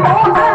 ஆத்தாடி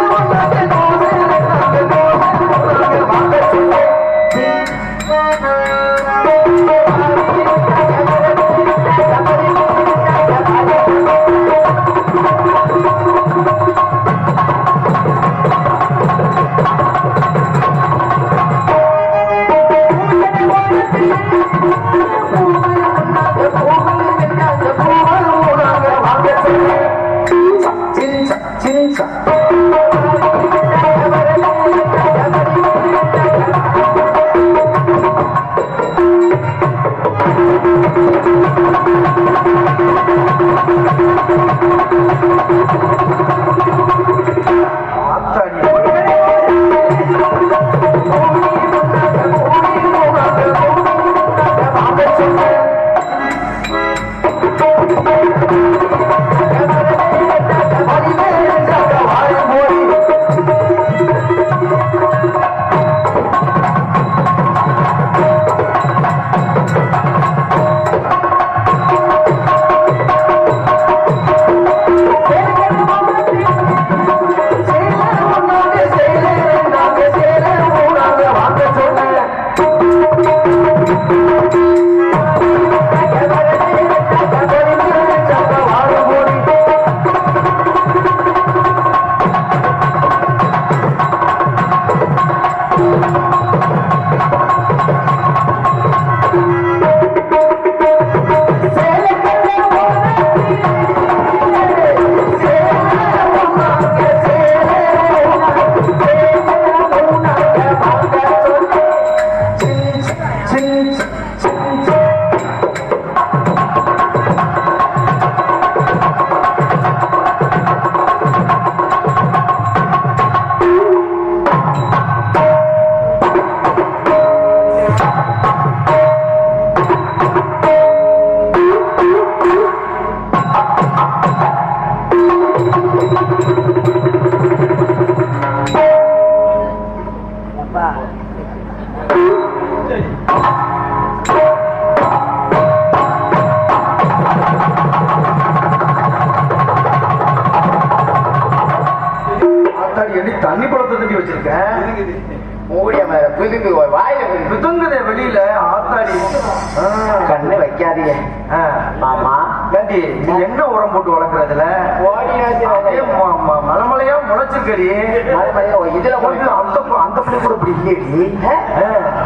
இதுல வந்து அந்த அந்த பிள்ளை கூட இப்படி இல்லையடி.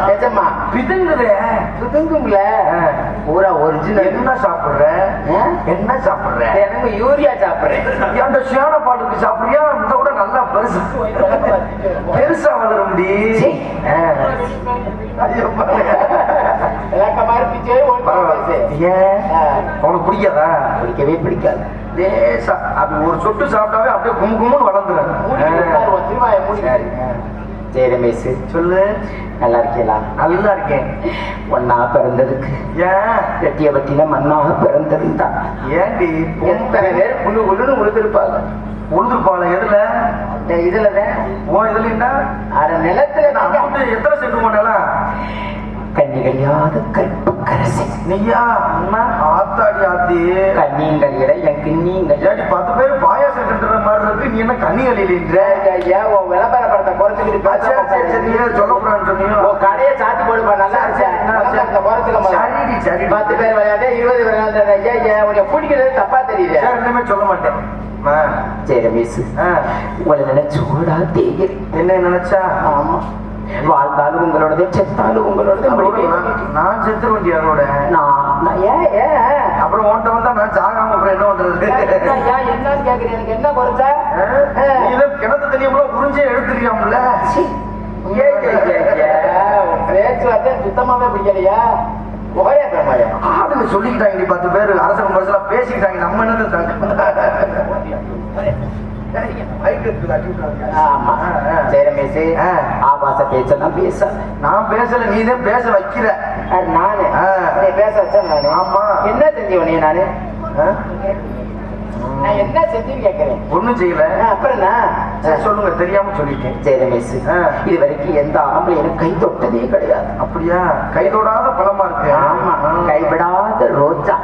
நிஜமா ஆ. பூரா ஒரிஜினல் என்ன சாப்பிடுற? என்ன சாப்பிடுற? எனக்கு யூரியா சாப்பிடுறேன். அந்த சேன பாட்டுக்கு சாப்பிடுறியா? இந்த கூட நல்லா பெருசா பெருசா விளக்கமா இருந்துச்சு ஆ. உனக்கு பிடிக்காதா? பிடிக்கவே பிடிக்காது. லேசா அது ஒரு சொட்டு சாப்பிட்டாவே அப்படியே கும்மு கும்முன்னு வளர்ந்துடும். சரி ரமேஷ் சொல்லு. நல்லா இருக்கீங்களா நல்லா இருக்கேன். ஒன்னா பிறந்ததுக்கு. ஏன்? ரெட்டியபட்டியில மண்ணாக பிறந்திருந்தா ஏண்டி? எத்தனை பேர் புண்ணு புண்ணுன்னு உழுதுருப்பாங்க. உழுதுருப்பாள எதுல? இதுலதான். உன் இதுல அரை நிலத்துல எத்தனை சென்ட் மாட்டேலாம் கண்ணி கழியாத கற்பு கரசி நீயா? ஆத்தாடி ஆத்தி. கண்ணீங்கழியில என் கிண்ணீங்கள் ஏடி பத்து பேர் பாயாசம் கட்டுற மாதிரி இருக்கு. நீ என்ன கண்ணி கழியிலின்ற ஐயா உன் விளம்பர படத்தை குறைச்சிக்கிட்டு சரி சரி சரி ஏன் சொல்லக்கூடாதுன்னு கடையை சாத்தி போடுப்பா நல்லா சரி, சரி, சரி. குறைச்சிக்க சரிடி. பத்து பேர் விளையாட்டு இருபது விளையாட்டு. ஐயா ஐயா உன்னை பிடிக்கிறது தப்பா தெரியுது. சரி இனிமே சொல்ல மாட்டேன். சரி ஆ. உங்களை நினைச்சோடா தேயில் என்ன நினைச்சா? ஆமா. வாழ்ந்தாலும் உங்களோடது செத்தாலும் உங்களோடது நான் செத்து வேண்டிய அதோட. நான் ஏன் ஏன் அப்புறம் உன்ட்ட வந்தா நான் சாகாம அப்புறம் என்ன பண்றது? என்னன்னு கேக்குறீங்க? எனக்கு என்ன குறைச்ச? இதை கிணத்து தண்ணியை உறிஞ்சே உன் பேச்சுவார்த்தை சுத்தமாவே பிடிக்கலையா ஆளுங்க சொல்லிக்கிட்டாங்க பத்து பேர். அரசு பரிசுலாம் பேசிக்கிட்டாங்க. நம்ம என்ன ஆமா. சரி ஆ. ஆபாச பேச்செல்லாம் பேச நான் பேசல நீ தான் பேச வைக்கிற. நானு. நீ பேச வச்சேன் நானு. ஆமா. என்ன செஞ்சு நீ நானு? நான் என்ன செஞ்சுன்னு கேட்கிறேன் ஒண்ணும் செய்யல. அப்புறம் என்ன? சொல்லுங்க தெரியாம சொல்லிட்டேன். சரி ரமேஷ் ஆ. இது வரைக்கும் எந்த ஆம்பளை எனக்கு கை தொட்டதே கிடையாது. அப்படியா? கைதோடாத பழமா இருக்கு. ஆமா கைவிடாத ரோஜா.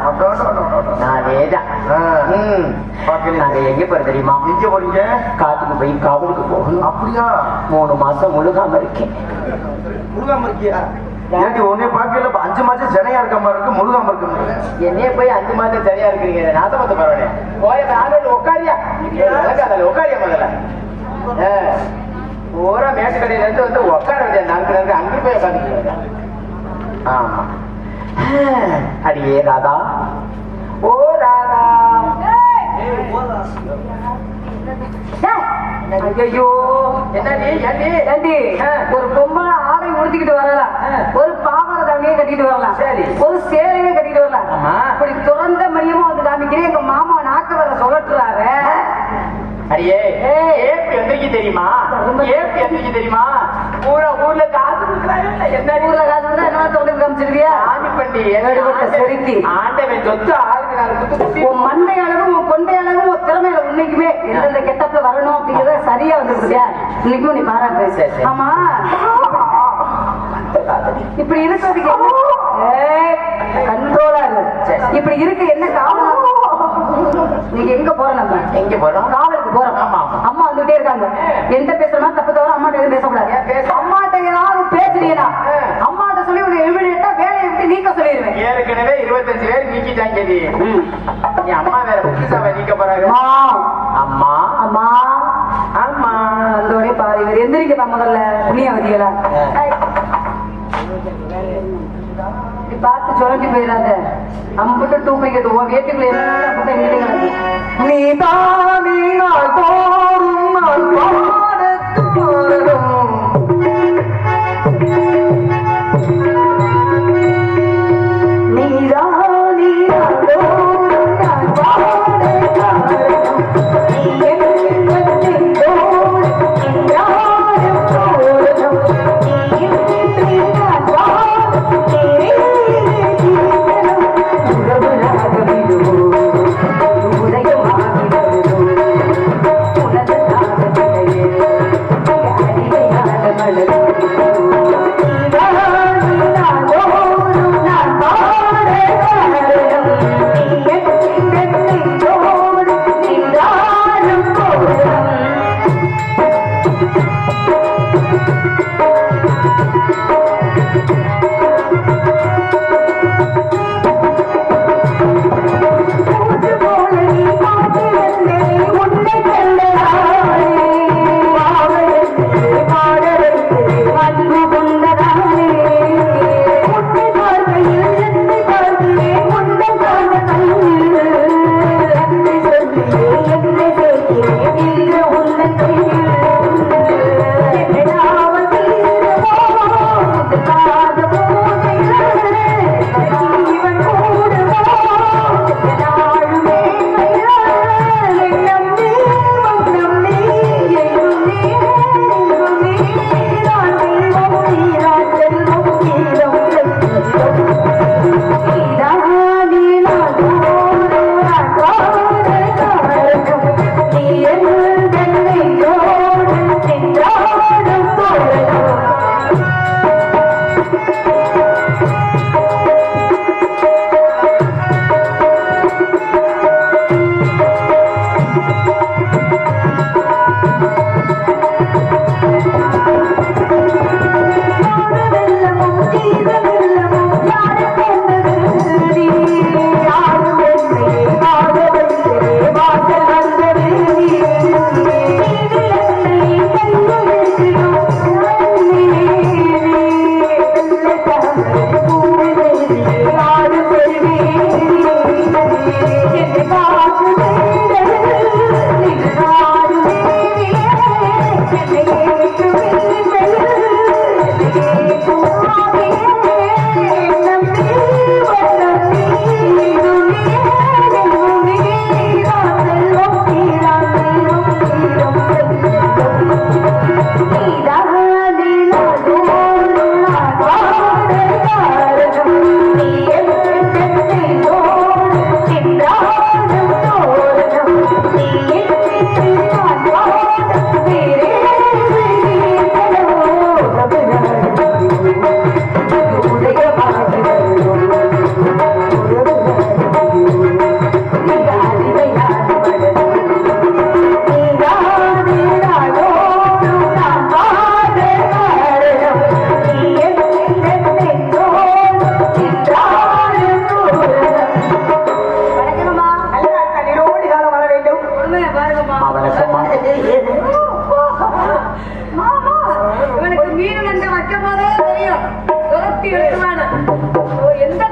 ம். பாக்கலையே. நாங்க எங்க போறோம் தெரியுமா? எங்க போறீங்க? காட்டுக்கு போய் காவலுக்கு போகணும். அப்படியா? மூணு மாசம் முழுகாம இருக்கேன். முருகாம இருக்கியா? ஏண்டி உன்னை பார்க்கல இப்ப அஞ்சு மாசம் ஜனையா இருக்க மாதிரி இருக்கு முருகாம இருக்கு என்னைய போய் அஞ்சு மாசம் சரியா இருக்கிறீங்க நாசமத்து பரவாயில்ல போய நானே உட்காரியா உட்காரியா முதல்ல? ஆ. பூரா மேட்டு கடையில இருந்து வந்து உட்கார வேண்டிய நான்கு நேரம் அங்கே போய் ஆமா. ஆ. அடியே ராதா. ஓ ராதா. ஐயோ ஒரு பொம்பளை ஆடை உடுத்திக்கிட்டு வரலாம் ஒரு பாவாடை தாவணியே கட்டிட்டு வரலாம் சரி. ஒரு சேலையே கட்டிட்டு வரலாம் ஆமா. இப்படி திறந்த மையமா வந்து காமிக்கிறேன். எங்க மாமா நாக்க வேற சொல்லட்டுறாரு அடியே. ஏப்பி எந்திரிக்கு தெரியுமா? ஏப்பி எந்திரிக்கு தெரியுமா? பூரா ஊர்ல காசு கொடுக்குறாங்க என்ன ஊர்ல காசு வந்து என்ன திறந்து காமிச்சிருவியா சாமி பண்டி வேறுபட்ட செருக்கி. ஆண்டவன் சொத்து ஆளுக்கு உன் மண்டை அளவும் உன் கொண்டை அளவும் உன் திறமையில உண்மைக்குமே எந்தெந்த கெட்டப்ல வரணும் அப்படிங்கறத சரியா வந்துருக்குதியா இன்னைக்கும் நீ பாராட்டு. ஆமா. இப்படி இருக்கிறதுக்கு என்ன? கண்ட்ரோலா இரு. சரி. இப்படி இருக்க என்ன காரணம்? நீங்க எங்க போறோம் நம்ம? எங்க போறோம்? போறோம். அம்மா. வந்துட்டே இருக்காங்க. என்கிட்ட பேசுறமா தப்பு தவிர அம்மாட்ட எதுவும் பேசக்கூடாது? அம்மாட்ட ஏதாவது பேசுறீங்களா. அம்மாட்ட சொல்லி உன்னை இமிடியட்டா வேலையை விட்டு நீக்க சொல்லிடுவேன். ஏற்கனவே இருபத்தஞ்சு பேர் நீக்கிட்டாங்க நீ. நீ அம்மா வேற புதுசாவை நீக்க போறாங்க அம்மா. அம்மா. அம்மா. அந்த ஒரே பாரு இவர் எந்திரிக்கப்பா முதல்ல புண்ணியவதிகளா? பார்த்து சுரண்டி போயிடாத அம்புட்டு டூ பைக்கெட் உன் வீட்டுக்குள்ள என்ன அம்புட்டு எங்கிட்ட நீ தானே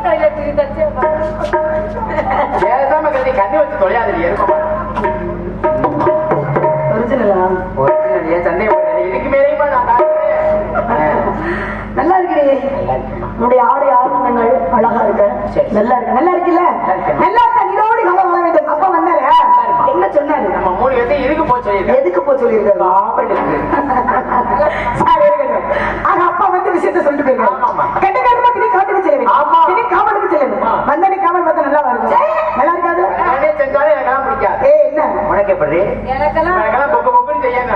தச்சே பேசாம கட்டி கண்ணி வச்சு தொலையாது இருக்குமா ஒரிஜினலா ஒரிஜினல் ஏன் இதுக்கு மேலேயுமா நான் நல்லா இருக்கிறே உன்னுடைய ஆடை ஆபரணங்கள் அழகா இருக்கு. நல்லா இருக்கு நல்லா இருக்குல்ல நல்லா இருக்கு. நீரோடு கதை வர வேண்டும் அப்பா வந்தாரு. என்ன சொன்னாரு நம்ம மூணு பேர்த்தையும் இதுக்கு போச்சு சொல்லியிருக்கேன் எதுக்கு போ சொல்லியிருக்காரு ஆபத்துக்கு. சரி, இருக்கட்டும். ஆனா அப்பா வந்து விஷயத்த சொல்லிட்டு போயிருக்காரு என்ன உனக்கு எப்படி எனக்கெல்லாம் எனக்கெல்லாம் பொக்கு பொக்குன்னு செய்யாங்க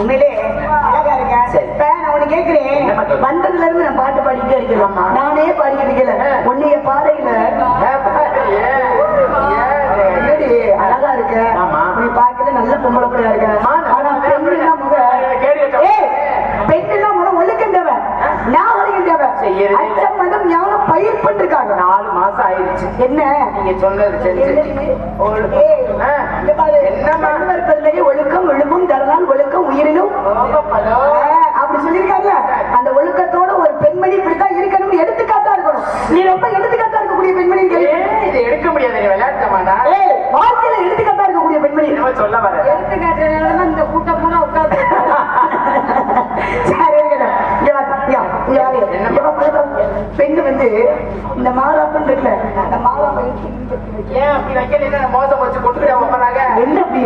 உண்மையிலே அழகா இருக்க. இப்ப நான் உனக்கு கேட்கிறேன்? வந்ததுல இருந்து நான் பாட்டு பாடிக்கிட்டே இருக்கிறேன். நானே பாடிக்கிட்டு இருக்கல. உன்னைய பாடையில அழகா இருக்க. நீ பார்க்கல நல்ல பொம்பளை பிள்ளையா இருக்க? நான் ஆனா பெண்ணுனா. ஏய், பெண்ணுனா ஞாபகம் தேவை செய்யறதே இல்ல. அச்சம் மதம் ஞானம் பயிர் பண்ணிருக்காங்க நாலு மாசம் ஆயிடுச்சு. என்ன? நீங்க சொன்னது இருப்பதிலேயே ஒழுக்கம் விழுப்பும் உயிரினும் அப்படி சொல்லியிருக்காங்க அந்த ஒழுக்கத்தோட ஒரு பெண்மணி இப்படித்தான் இருக்கணும் எடுத்துக்காட்டா இருக்கணும். நீ ரொம்ப எடுத்துக்காட்டா இருக்கக்கூடிய பெண்மணி இது எடுக்க முடியாது நீ விளையாட்டமாடா வாழ்க்கையில எடுத்துக்காட்டா இருக்கக்கூடிய பெண்மணி. என்னமோ சொல்ல வர. எடுத்துக்காட்டுறதுனால இந்த கூட்டம் பூரா வா. பெண்ணு வந்து இந்த மாறாப்பன் இருக்குல்ல அந்த மாறாப்பை ஏன் அப்படி வைக்கல மோசம் வச்சு கொண்டுக்கிட்ட போறாங்க? என்ன அப்படி?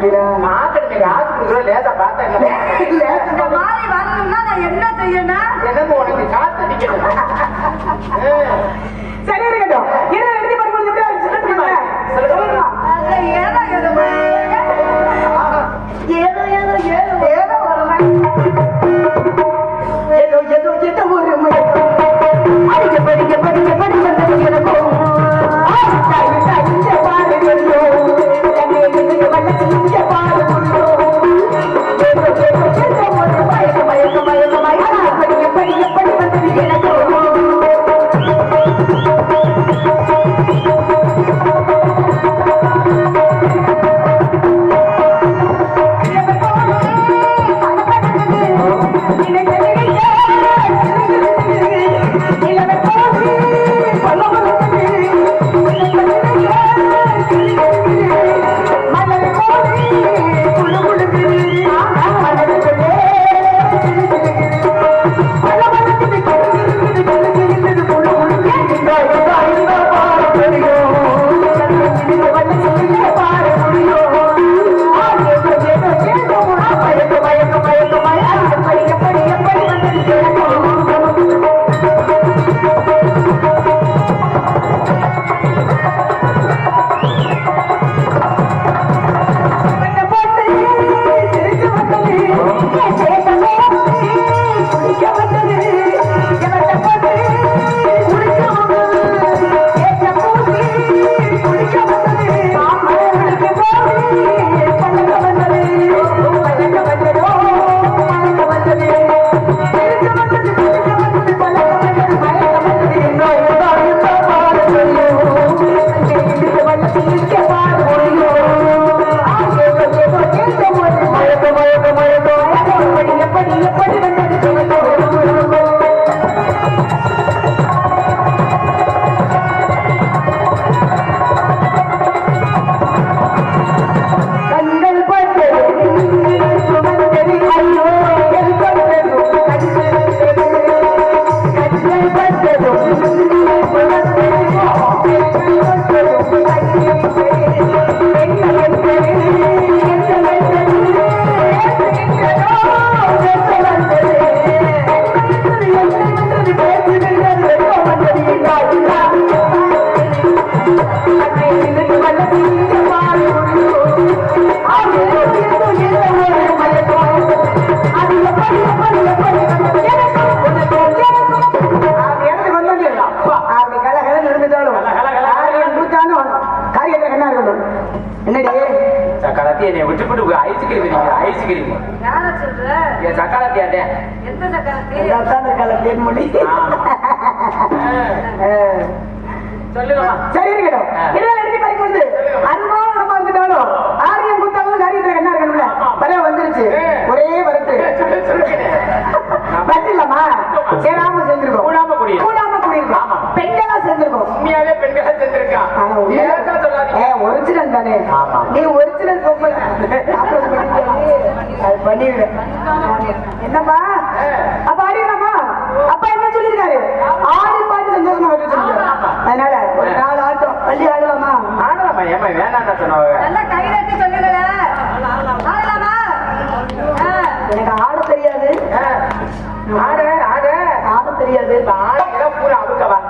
காசு கொடுக்குறோம் லேசா பார்த்தா இந்த மாதிரி வரணும்னா நான் என்ன செய்யணும்? எனக்கு உனக்கு காசு அடிக்கணும்.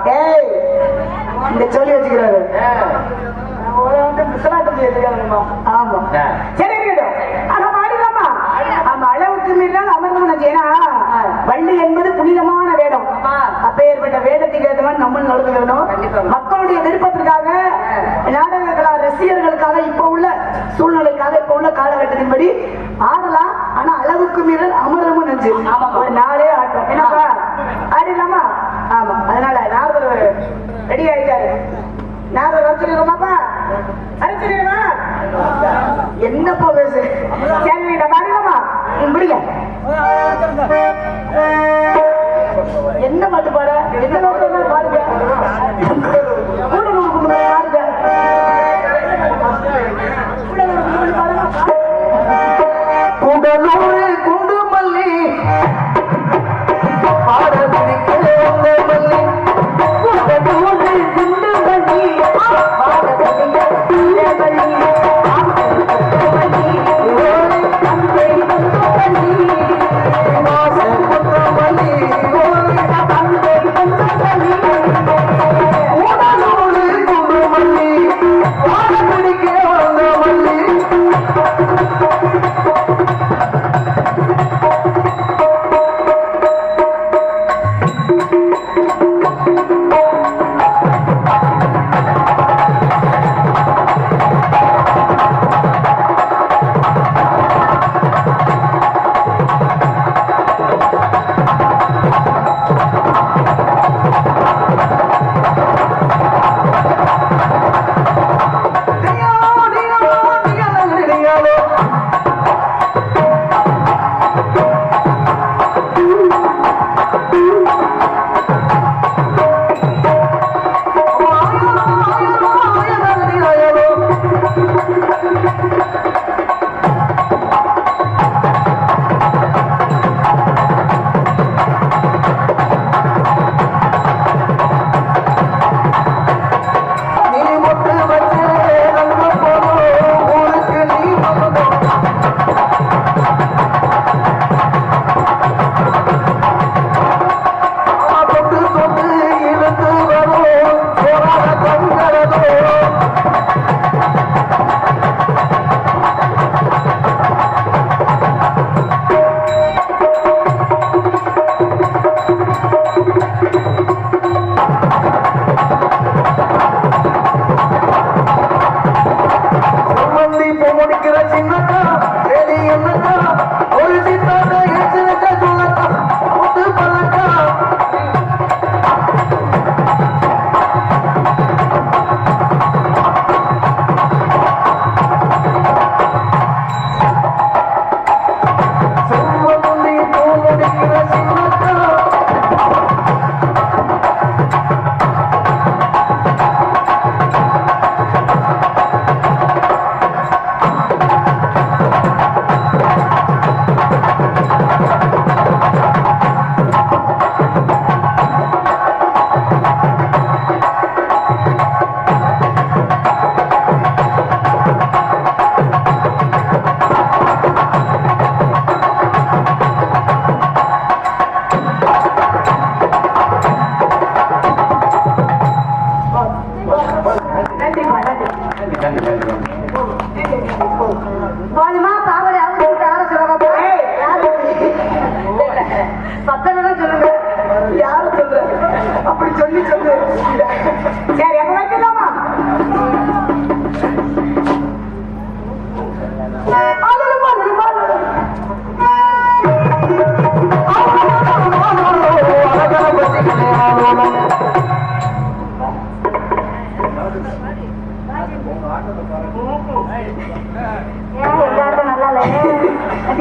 ஏய் இந்த சொல்லி வச்சுக்கிறாரு. ஏன்னா வள்ளி என்பது புனிதமான வேடம். அப்பேற்பட்ட வேடத்துக்கு ஏற்ற மாதிரி நம்ம நடந்து மக்களுடைய விருப்பத்திற்காக நாடக ரசிகர்களுக்காக இப்ப உள்ள சூழ்நிலைக்காக இப்ப உள்ள காலகட்டத்தின்படி ஆடலாம். ஆனா அளவுக்கு மீறல் அமரமும் நினைச்சு ஆமா ரெடி ஆயிட்டாரு நாலு வரைச்சிருக்கோமாப்பா அரைச்சிருக்கா என்னப்பா பேசு சரி நம்ம அறிவோமா முடிய? என்ன பாட்டு பாட? எந்த நோட்டு பாருங்க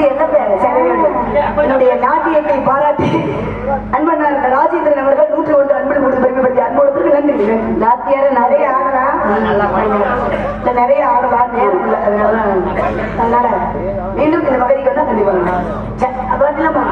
இது என்ன பேரு என்னுடைய நாட்டியத்தை பாராட்டி அன்பனார் ராஜேந்திரன் அவர்கள் நூற்றி ஒன்று அன்பு கொடுத்து பெருமைப்படுத்தி அன்போடு நன்றி. நாட்டியார நிறைய ஆடலாம் இல்ல நிறைய ஆடலாம் நேரம் இல்லை. அதனால மீண்டும் இந்த மகரிக்கு வந்தா கண்டிப்பா அப்புறம் இல்லம்மா